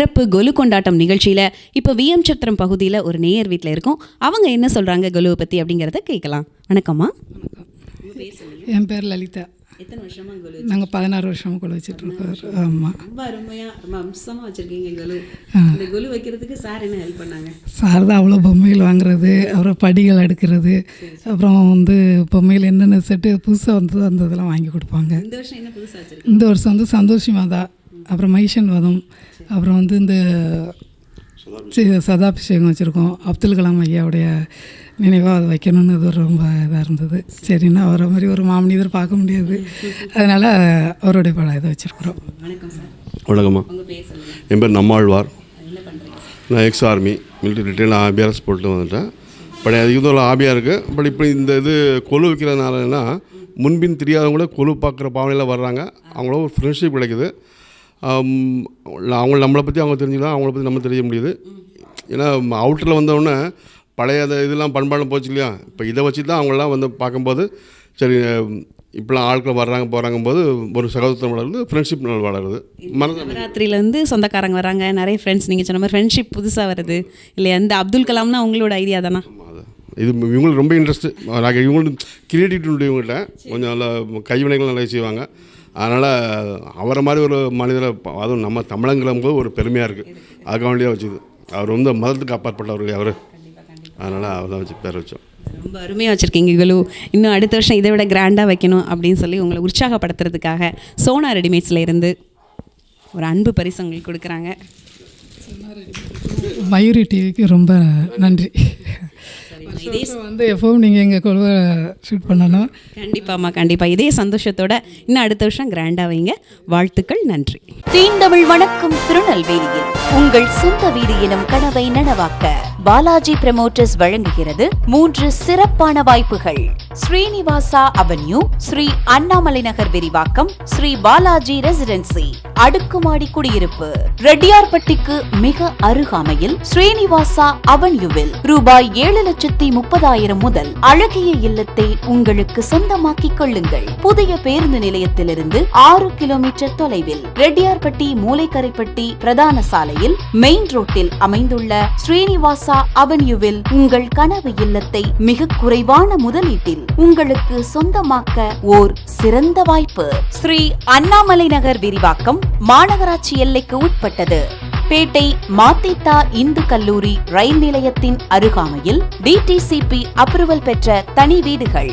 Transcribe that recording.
சிறப்பு கொலு கொண்டாட்டம் நிகழ்ச்சியில் இப்போ விஎம் சத்திரம் பகுதியில் ஒரு நேயர் வீட்டில் இருக்கோம். அவங்க என்ன சொல்கிறாங்க கொலுவை பற்றி அப்படிங்கிறத கேட்கலாம். வணக்கம்மா. என் பேர் லலிதா. எத்தனை வருஷமா கொலு நாங்கள் பதினாறு வருஷமாக கூட வச்சிட்ருக்கோம். ஆமாம் ரொம்ப அருமையாக ரொம்ப அம்சமாக வச்சுருக்கீங்க கொலு. இந்த கொலு வைக்கிறதுக்கு சார் என்ன ஹெல்ப் பண்ணாங்க? சார் தான் அவ்வளோ பொம்மைகள் வாங்குறது அப்புறம் படிகள் எடுக்கிறது அப்புறம் வந்து பொம்மைகள் என்னென்ன செட்டு புதுசாக வந்து அந்த இதெல்லாம் வாங்கி கொடுப்பாங்க. இந்த வருஷம் என்ன புதுசாக இந்த வருஷம் வந்து சந்தோஷி மாதா அப்புறம் மைஷன் வதம் அப்புறம் வந்து இந்த சதாபிஷேகம் வச்சுருக்கோம். அப்துல் கலாம் ஐயாவுடைய நினைவாக அதை வைக்கணும்னு இது ரொம்ப இதாக இருந்தது. சரின்னா அவரை மாதிரி ஒரு மாமனிதர் பார்க்க முடியாது. அதனால் அவருடைய படம் இதை வச்சுருக்குறோம். வணக்கம் சார். வணக்கம்மா. என் பேர் நம்மாழ்வார். நான் எக்ஸ் ஆர்மி மிலிட்டரி ரிட்டைல் ஆபிஆர்எஸ் போட்டு வந்துட்டேன். பட் அது இதுவும் ஆபியாக இருக்குது பட் இப்போ இந்த இது கொலு வைக்கிறதுனாலன்னா முன்பின் தெரியாதவங்க கூட கொலு பார்க்குற பாவனையில் வர்றாங்க. அவங்களோட ஒரு ஃப்ரெண்ட்ஷிப் கிடைக்குது. அவங்க நம்மளை பற்றி அவங்க தெரிஞ்சுக்கலாம் அவங்கள பற்றி நம்ம தெரிய முடியுது. ஏன்னா அவுட்டரில் வந்தவுடனே பழைய அந்த இதெல்லாம் பண்பாடு போச்சு இல்லையா? இப்போ இதை வச்சு தான் அவங்களாம் வந்து பார்க்கும்போது சரி இப்போலாம் ஆட்கள் வர்றாங்க போகிறாங்க போது ஒரு சகோதரத்தம் வளருது ஃப்ரெண்ட்ஷிப் வளருது. நவராத்திரியிலேருந்து சொந்தக்காரங்க வராங்க நிறைய ஃப்ரெண்ட்ஸ் நீங்கள் சொன்ன மாதிரி ஃப்ரெண்ட்ஷிப் புதுசாக வருது. இல்லையா? இந்த அப்துல் கலாம்னா உங்களோட ஐடியா தானா? அது. இது இவங்களுக்கு ரொம்ப இன்ட்ரெஸ்ட்டு நாங்கள் இவங்களுக்கு கிரியேட்டிவிட்டி உண்டு இவங்கள்ட்ட கொஞ்சம் நல்லா கைவினைகள் நல்லா செய்வாங்க. அதனால் அவரை மாதிரி ஒரு மனிதரை அதுவும் நம்ம தமிழங்கும் போது ஒரு பெருமையாக இருக்குது அதுக்காக வேண்டியாக வச்சுது. அவர் வந்து மதத்துக்கு அப்பாற்பட்டவர் அவர். அதனால் அவர் தான் வச்சு பேர் வச்சோம். ரொம்ப அருமையாக வச்சுருக்கீங்க குலு இன்னும் அடுத்த வருஷம் இதை விட கிராண்டாக வைக்கணும் அப்படின்னு சொல்லி உங்களை உற்சாகப்படுத்துறதுக்காக சோனா ரெடிமேட்ஸில் இருந்து ஒரு அன்பு பரிசு உங்களுக்கு கொடுக்குறாங்க. மயூரி டிவிக்கு ரொம்ப நன்றி. வருஷம் வந்து எப்பவும் நீங்கள் எங்கள் குழுவை ஷூட் பண்ணணும். கண்டிப்பாம்மா கண்டிப்பாக இதே சந்தோஷத்தோட இன்னும் அடுத்த வருஷம் கிராண்டாக வைங்க. வாழ்த்துக்கள் நன்றி. தீண்டமிழ் வணக்கம் திருநெல்வேலியில். உங்கள் சொந்த வீடு எனும் கனவை நனவாக்க பாலாஜி பிரமோட்டர்ஸ் வழங்குகிறது மூன்று சிறப்பான வாய்ப்புகள். ஸ்ரீனிவாசா அவென்யூ ஸ்ரீ அண்ணாமலை நகர் விரிவாக்கம் ஸ்ரீ பாலாஜி ரெசிடென்சி அடுக்குமாடி குடியிருப்பு. ரெட்டியார்பட்டிக்கு மிக அருகாமையில் ஸ்ரீனிவாசா அவென்யூவில் ரூபாய் ஏழு லட்சத்தி முப்பதாயிரம் முதல் அழகிய இல்லத்தை உங்களுக்கு சொந்தமாக்கிக் கொள்ளுங்கள். புதிய பேருந்து நிலையத்திலிருந்து ஆறு கிலோமீட்டர் தொலைவில் ரெட்டியார்பட்டி மூலைக்கரைப்பட்டி பிரதான சாலையில் மெயின் ரோட்டில் அமைந்துள்ள ஸ்ரீனிவாசா அவென்யூவில் உங்கள் கனவு இல்லத்தை மிக குறைவான முதலீட்டில் உங்களுக்கு சொந்தமாக்க ஓர் சிறந்த வாய்ப்பு. ஸ்ரீ அண்ணாமலை நகர் விரிவாக்கம் மாநகராட்சி எல்லைக்கு உட்பட்டது. பேட்டை மாத்தித்தா இந்து கல்லூரி ரயில் நிலையத்தின் அருகாமையில் டிடிசிபி அப்ரூவல் பெற்ற தனி வீடுகள்.